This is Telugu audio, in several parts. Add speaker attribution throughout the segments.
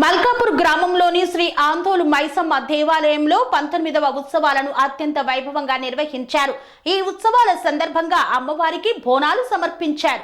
Speaker 1: మల్కాపూర్ గ్రామంలోని శ్రీ ఆందోలు మైసమ్మ దేవాలయంలో పంతొమ్మిదవ ఉత్సవాలను అత్యంత వైభవంగా నిర్వహించారు. ఈ ఉత్సవాల సందర్భంగా అమ్మవారికి బోనాలు సమర్పించారు.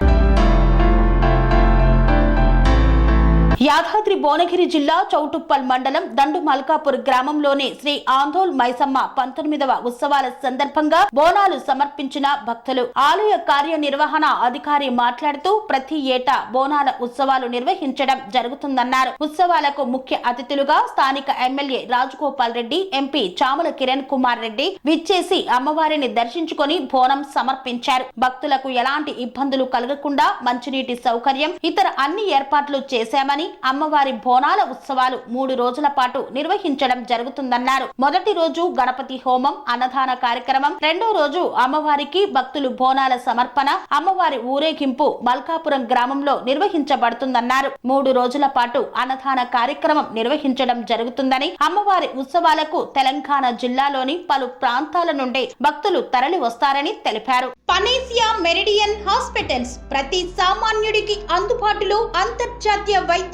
Speaker 1: యాదాద్రి భువనగిరి జిల్లా చౌటుప్పల్ మండలం దండు మల్కాపూర్ గ్రామంలోని శ్రీ ఆందోల్ మైసమ్మ పంతొమ్మిదవ ఉత్సవాల సందర్భంగా బోనాలు సమర్పించిన భక్తులు. ఆలయ కార్యనిర్వహణ అధికారి మాట్లాడుతూ ప్రతి ఏటా బోనాల ఉత్సవాలు నిర్వహించడం జరుగుతుందన్నారు. ఉత్సవాలకు ముఖ్య అతిథులుగా స్థానిక ఎమ్మెల్యే రాజగోపాల్ రెడ్డి ఎంపీ చాముల కిరణ్ కుమార్ రెడ్డి విచ్చేసి అమ్మవారిని దర్శించుకొని బోనం సమర్పించారు. భక్తులకు ఎలాంటి ఇబ్బందులు కలగకుండా మంచినీటి సౌకర్యం ఇతర అన్ని ఏర్పాట్లు చేశామని అమ్మవారి బోనాల ఉత్సవాలు మూడు రోజుల పాటు నిర్వహించడం జరుగుతుందన్నారు. మొదటి రోజు గణపతి హోమం అన్నదాన కార్యక్రమం రెండో రోజు అమ్మవారికి భక్తులు బోనాల సమర్పణ అమ్మవారి ఊరేగింపు మల్కాపురం గ్రామంలో నిర్వహించబడుతుందన్నారు. మూడు రోజుల పాటు అన్నదాన కార్యక్రమం నిర్వహించడం జరుగుతుందని అమ్మవారి ఉత్సవాలకు తెలంగాణ జిల్లాలోని పలు ప్రాంతాల నుండి భక్తులు తరలి వస్తారని తెలిపారు. పనేసియా మెరిడియన్ హాస్పిటల్స్ ప్రతి సామాన్యుడికి అందుబాటులో అంతర్జాతీయ వైద్య